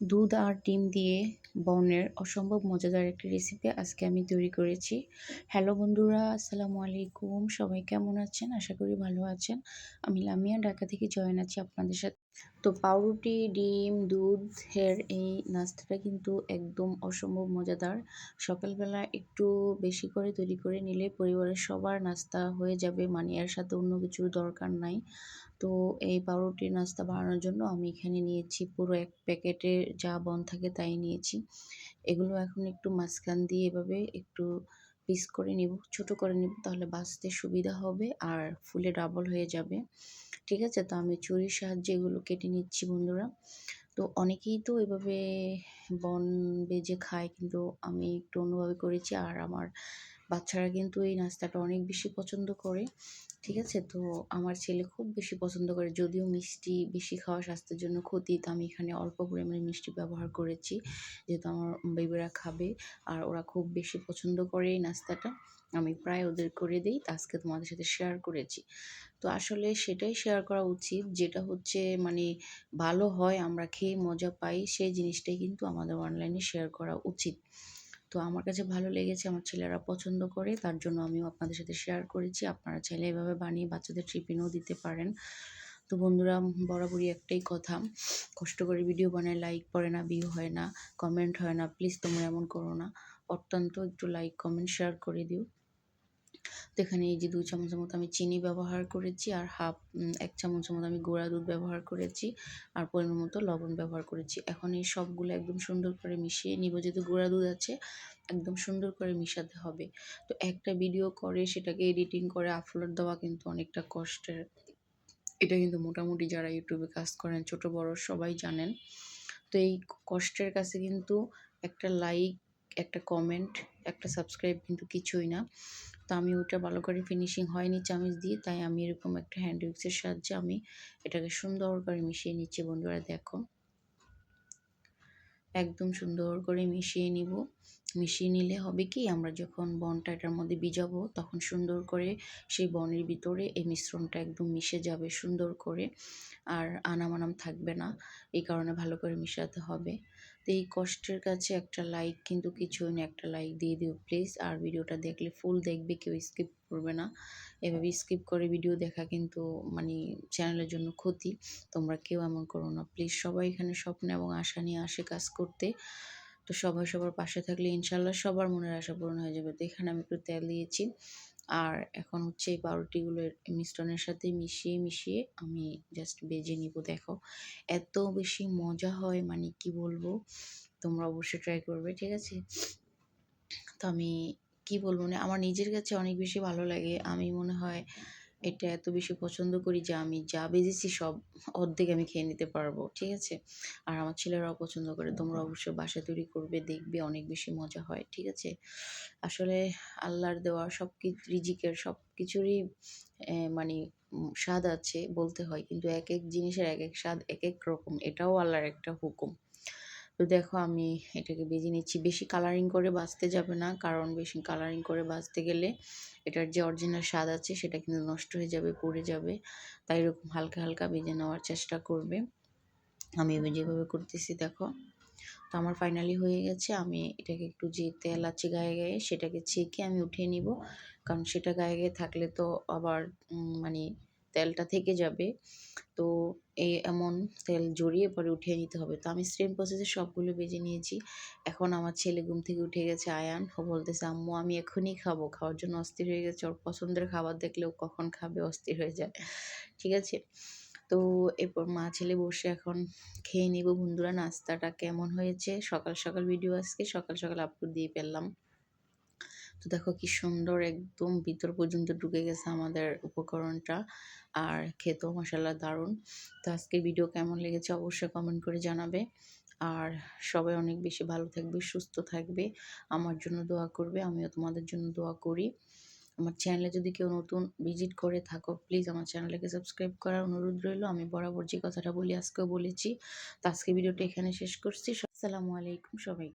দুধ আর ডিম দিয়ে বনের অসম্ভব মজাদার একটি রেসিপি আজকে আমি তৈরি করেছি। হ্যালো বন্ধুরা, আসসালামু আলাইকুম। সবাই কেমন আছেন? আশা করি ভালো আছেন। আমি লামিয়া, ঢাকা থেকে জয়েন আছি আপনাদের সাথে। তো পাউরুটি, ডিম, দুধ, হের, এই নাস্তাটা কিন্তু একদম অসম্ভব মজাদার। সকালবেলা একটু বেশি করে তৈরি করে নিলে পরিবারের সবার নাস্তা হয়ে যাবে মানে এর সাথে অন্য কিছুর দরকার নাই। তো এই পাউরুটির নাস্তা বানানোর জন্য আমি এখানে নিয়েছি পুরো এক প্যাকেটে যা বন থাকে তাই নিয়েছি। এগুলো এখন একটু মাঝখান দিয়ে এভাবে একটু পিস করে নিব, ছোট করে নিব তাহলে বাঁচতে সুবিধা হবে আর ফুলে ডাবল হয়ে যাবে। ঠিক আছে? তো আমি চুরির সাহায্যে এগুলো কেটে নিচ্ছি বন্ধুরা। তো অনেকেই তো এভাবে বন বেজে খায় কিন্তু আমি একটু অন্যভাবে করেছি আর আমার বাচ্চারা কিন্তু এই নাস্তাটা অনেক বেশি পছন্দ করে, ঠিক আছে? তো আমার ছেলে খুব বেশি পছন্দ করে, যদিও মিষ্টি বেশি খাওয়া স্বাস্থ্যের জন্য ক্ষতি তো আমি এখানে অল্প পরিমাণে মিষ্টি ব্যবহার করেছি, যেহেতু আমার বেবিরা খাবে, আর ওরা খুব বেশি পছন্দ করে এই নাস্তাটা, আমি প্রায় ওদের করে দিই আজকে তোমাদের সাথে শেয়ার করেছি। তো আসলে সেটাই শেয়ার করা উচিত, যেটা হচ্ছে মানে ভালো হয়, আমরা খেয়ে মজা পাই, সেই জিনিসটাই কিন্তু আমাদের অনলাইনে শেয়ার করা উচিত। তো আমার কাছে ভালো লেগেছে, আমার ছেলেরা পছন্দ করে, তার জন্য আমিও আপনাদের সাথে শেয়ার করেছি। আপনারা চাইলে এভাবে বানিয়ে বাচ্চাদের ট্রিপিনও দিতে পারেন। তো বন্ধুরা, বরাবরই একটাই কথা, কষ্ট করে ভিডিও বানায় লাইক পড়ে না ভিউ হয় না কমেন্ট হয় না প্লিজ তোমরা এমন করো না। অত্যন্ত একটু লাইক কমেন্ট শেয়ার করে দিও। তো এখানে এই যে দু চামচের মতো আমি চিনি ব্যবহার করেছি আর হাফ এক চামচের মতো আমি গুঁড়া দুধ ব্যবহার করেছি আর পরিমাণ মতো লবণ ব্যবহার করেছি। এখন এই সবগুলো একদম সুন্দর করে মিশিয়ে নিব, যেহেতু গুঁড়া দুধ আছে, একদম সুন্দর করে মিশাতে হবে। তো একটা ভিডিও করে সেটাকে এডিটিং করে আপলোড দেওয়া কিন্তু অনেকটা কষ্টের। এটা কিন্তু মোটামুটি যারা ইউটিউবে কাজ করেন, ছোট বড় সবাই জানেন। তো এই কষ্টের কাছে কিন্তু একটা লাইক একটা কমেন্ট একটা সাবস্ক্রাইব কিন্তু কিছুই না। তো আমি ওটা ভালো করে ফিনিশিং হয়নি চামিচ দিয়ে, তাই আমি এরকম একটা হ্যান্ড উইক্সের সাহায্যে আমি এটাকে সুন্দর করে মিশিয়ে নিচ্ছি বন্ধুরা, দেখো। একদম সুন্দর করে মিশিয়ে নিব। মিশিয়ে নিলে হবে কি, আমরা যখন বনটা এটার মধ্যে ভিজাবো, তখন সুন্দর করে সেই বনের ভিতরে এই মিশ্রণটা একদম মিশে যাবে সুন্দর করে, আর আনাম আনাম থাকবে না, এই কারণে ভালো করে মিশাতে হবে। তো এই কষ্টের কাছে একটা লাইক কিন্তু কিছুই না, একটা লাইক দিয়ে দিও প্লিজ আর ভিডিওটা দেখলে ফুল দেখবে, কেউ স্কিপ করবে না। এভাবে স্কিপ করে ভিডিও দেখা কিন্তু মানে চ্যানেলের জন্য ক্ষতি। তোমরা কেউ এমন করো না। প্লিজ সবাই এখানে স্বপ্ন এবং আশা নিয়ে আসে কাজ করতে। তো সবাই সবার পাশে থাকলে ইনশাল্লাহ সবার মনের আশা পূরণ হয়ে যাবে। তো এখানে আমি একটু তেল দিয়েছি। আর এখন হচ্ছে এই পাউরুটিগুলো মিষ্টনের সাথে মিশিয়ে মিশিয়ে আমি জাস্ট বেজে নিব, দেখো। এত বেশি মজা হয় মানে কি বলব? তোমরা অবশ্যই ট্রাই করবে, ঠিক আছে? তো আমি কি বলব মানে আমার নিজের কাছে অনেক বেশি ভালো লাগে। আমি মনে হয় এটা এত বেশি পছন্দ করি যে আমি যা বেজেছি সব অর্ধেক আমি খেয়ে নিতে পারব, ঠিক আছে? আর আমার ছেলেরাও পছন্দ করে, তোমরা অবশ্যই বাসা তৈরি করবে, দেখবে অনেক বেশি মজা হয়, ঠিক আছে? আসলে আল্লাহর দেওয়া সব রিজিকের সব কিছুরই মানে স্বাদ আছে বলতে হয়, কিন্তু এক এক জিনিসের এক এক স্বাদ, এক এক রকম, এটাও আল্লাহর একটা হুকুম। তো দেখো আমি এটাকে বেজে নিচ্ছি। বেশি কালারিং করে বাঁচতে যাবে না, কারণ বেশি কালারিং করে বাঁচতে গেলে এটার যে অরিজিনাল স্বাদ আছে সেটা কিন্তু নষ্ট হয়ে যাবে, পড়ে যাবে। তাই এরকম হালকা হালকা বেজে নেওয়ার চেষ্টা করবে। আমি যেভাবে করতেছি দেখো। তো আমার ফাইনালি হয়ে গেছে। আমি এটাকে একটু যে তেল আছে গায়ে গায়ে সেটাকে ছেঁকে আমি উঠিয়ে নিব। কারণ সেটা গায়ে গায়ে থাকলে তো আবার মানে তেলটা থেকে যাবে। তো এই এমন তেল জড়িয়ে পরে উঠিয়ে নিতে হবে। তো আমি সেম প্রসেসে সবগুলো বেজে নিয়েছি। এখন আমার ছেলে ঘুম থেকে উঠে গেছে আয়ান। ও বলতেছে, আম্মু, আমি এখনই খাব। খাওয়ার জন্য অস্থির হয়ে গেছে। ওর পছন্দের খাবার দেখলেও কখন খাবে? অস্থির হয়ে যায়। ঠিক আছে? তো এরপর মা ছেলে বসে এখন খেয়ে নিব। বন্ধুরা, নাস্তাটা কেমন হয়েছে? সকাল সকাল ভিডিও আজকে। সকাল সকাল আপলোড দিয়ে ফেললাম। তো দেখো কি সুন্দর একদম ভিতর পর্যন্ত ঢুকে গেছে আমাদের উপকরণটা। আর খেতেও মশালা দারুণ। তো আজকের ভিডিও কেমন লেগেছে অবশ্যই কমেন্ট করে জানাবে। আর সবাই অনেক বেশি ভালো থাকবে, সুস্থ থাকবে। আমার জন্য দোয়া করবে, আমিও তোমাদের জন্য দোয়া করি। আমার চ্যানেলে যদি কেউ নতুন ভিজিট করে থাকো প্লিজ আমার চ্যানেলকে সাবস্ক্রাইব করার অনুরোধ রইল। আমি বরাবর যে কথাটা বলি, আজকেও বলেছি। তো আজকে ভিডিওটা এখানে শেষ করছি। আসসালামু আলাইকুম সবাই